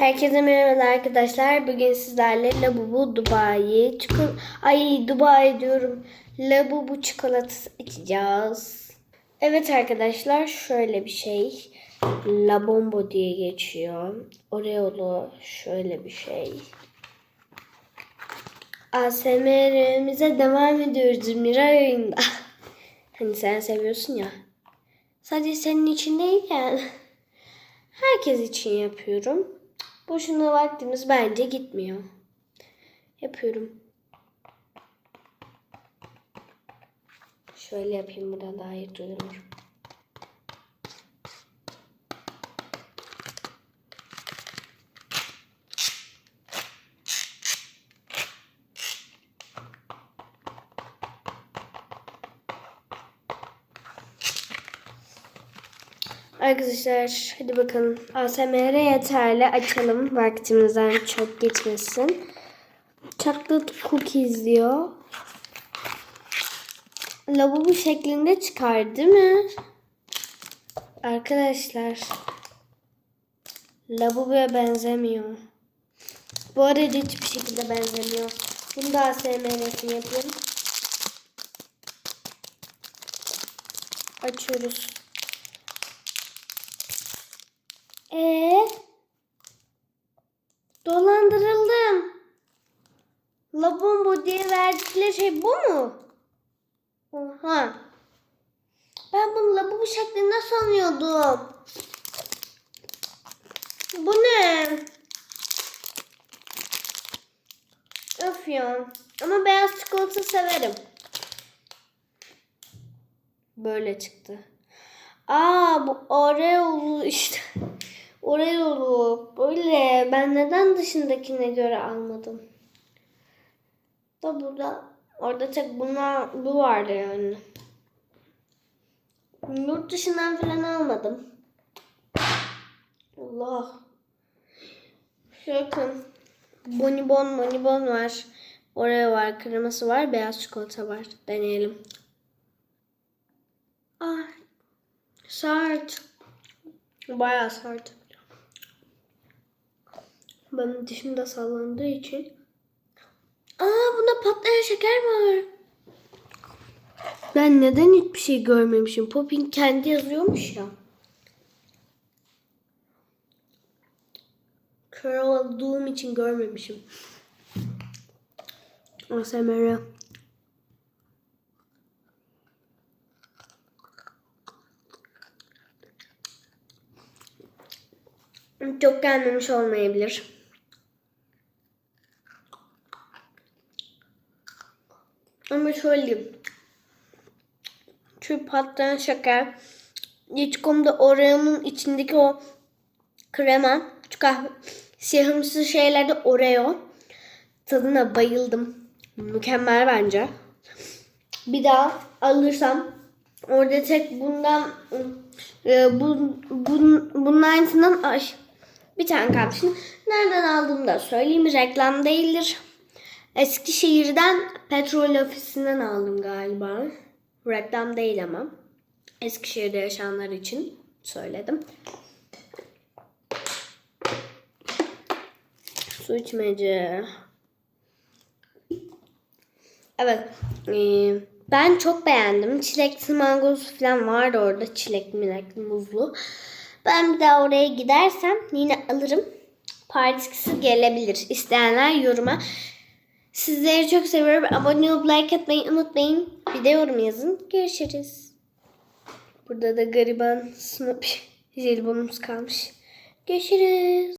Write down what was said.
Herkese merhaba arkadaşlar. Bugün sizlerle Labubu Dubai çikolata ay Dubai diyorum. Labubu çikolatası içeceğiz. Evet arkadaşlar şöyle bir şey. Labombo diye geçiyor. Oreo'lu şöyle bir şey. ASMR'imize devam ediyoruz Miray oyunda. Hani sen seviyorsun ya. Sadece senin için değil yani. Herkes için yapıyorum. Boşuna vaktimiz bence gitmiyor. Yapıyorum. Şöyle yapayım burada daha iyi duyulur. Arkadaşlar hadi bakalım. ASMR yeterli. Açalım. Vaktimizden çok geçmesin. Chocolate cookies diyor. Lavabo şeklinde çıkar değil mi? Arkadaşlar. Lavaboya benzemiyor. Bu arada hiçbir şekilde benzemiyor. Bunu da ASMR'sini yapayım. Açıyoruz. Verdikleri şey bu mu? Oha. Ben bunu labubu şeklinde sanıyordum. Bu ne? Öf ya. Ama beyaz çikolata severim. Böyle çıktı. Aa bu Oreo'lu işte. Oreo'lu. Böyle. Ben neden dışındakine göre almadım? Da burada orada tek bunlar bu vardı yani. Yurt dışından falan almadım. Allah. Bakın. Bonibon bonibon var. Oreo var. Kreması var. Beyaz çikolata var. Deneyelim. Ay. Sert. Bayağı sert. Benim dişim de sallandığı için. Aa bunda patlayan şeker var. Ben neden hiçbir şey görmemişim? Popin kendi yazıyormuş ya. Kör olduğum için görmemişim. ASMR. Çok gelmemiş olmayabilir. Ama şöyle şu patlayan şeker Yetkom'da Oreo'nun içindeki o krema şu kahve siyahımsı şeylerde Oreo tadına bayıldım. Mükemmel bence. Bir daha alırsam orada tek bundan e, bu, bun, bunun aynısından ay, bir tane kalmış. Nereden aldığımı da söyleyeyim. Reklam değildir. Eskişehir'den petrol ofisinden aldım galiba. Reklam değil ama. Eskişehir'de yaşayanlar için söyledim. Su içmece. Evet. ee, ben çok beğendim. Çilekli mangosu falan vardı orada. Çilekli milekli muzlu. Ben bir daha oraya gidersem yine alırım. Partisi gelebilir. İsteyenler yoruma. Sizleri çok seviyorum. Abone olup like atmayı unutmayın. Bir de yorum yazın. Görüşürüz. Burada da gariban Snoopy jelibonumuz kalmış. Görüşürüz.